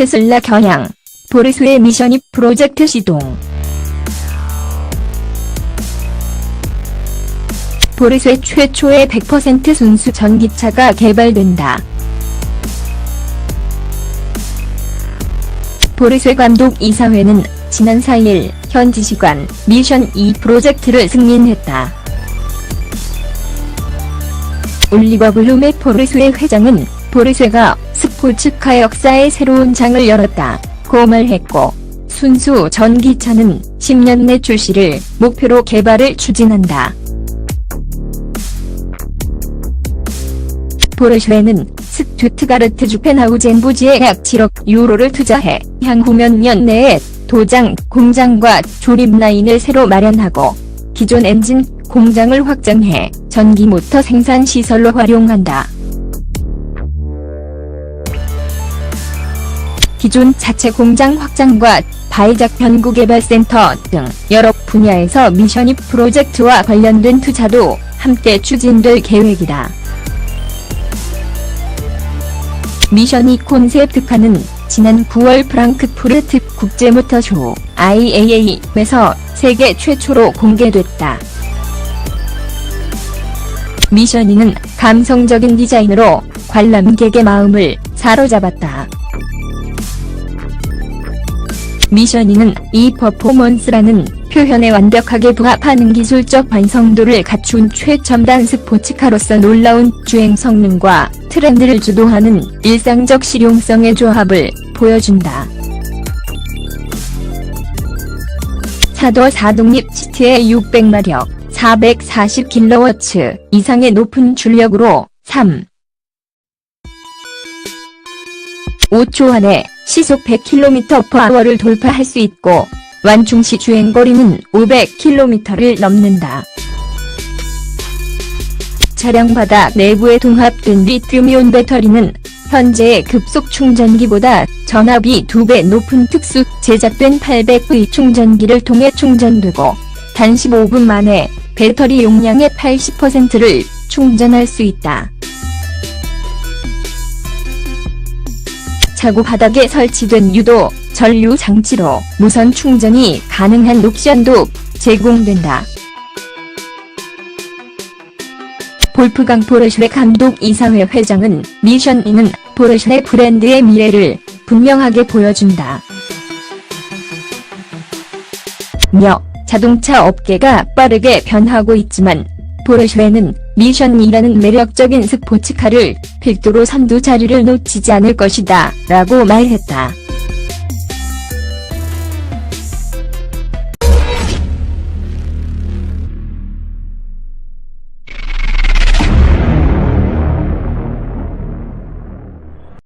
테슬라 겨냥, 보르소의 미션입 프로젝트 시동. 보르소의 최초의 100% 순수 전기차가 개발된다. 보르쇠 감독 이사회는 지난 4일 현지 시간 미션 2 프로젝트를 승인했다. 올리버 블룸의 포르쉐 회장은 포르쉐가 스포츠카 역사의 새로운 장을 열었다. 고 말했고 순수 전기차는 10년 내 출시를 목표로 개발을 추진한다. 포르쉐는 스투트가르트 주펜하우젠 부지에 약 7억 유로를 투자해 향후 몇 년 내에 도장, 공장과 조립 라인을 새로 마련하고 기존 엔진 공장을 확장해 전기 모터 생산 시설로 활용한다. 기존 자체 공장 확장과 바이작 연구개발센터 등 여러 분야에서 미션입 프로젝트와 관련된 투자도 함께 추진될 계획이다. 미션이 콘셉트카는 지난 9월 프랑크푸르트 국제모터쇼 IAA에서 세계 최초로 공개됐다. 미션이는 감성적인 디자인으로 관람객의 마음을 사로잡았다. 미션이는 이 퍼포먼스라는 표현에 완벽하게 부합하는 기술적 완성도를 갖춘 최첨단 스포츠카로서 놀라운 주행 성능과 트렌드를 주도하는 일상적 실용성의 조합을 보여준다. 차도 4독립 시트의 600마력, 440kW 이상의 높은 출력으로 3. 5초 안에 시속 100km/h를 돌파할 수 있고 완충 시 주행거리는 500km를 넘는다. 차량 바닥 내부에 동합된 리튬이온 배터리는 현재의 급속 충전기보다 전압이 2배 높은 특수 제작된 800V 충전기를 통해 충전되고 단 15분 만에 배터리 용량의 80%를 충전할 수 있다. 차고 바닥에 설치된 유도, 전류 장치로 무선 충전이 가능한 옵션도 제공된다. 볼프강 포르쉐 감독 이사회 회장은 미션 이는 포르쉐 브랜드의 미래를 분명하게 보여준다. 며 자동차 업계가 빠르게 변하고 있지만 포르쉐는 미션이라는 매력적인 스포츠카를 필두로 선두 자리를 놓치지 않을 것이다 라고 말했다.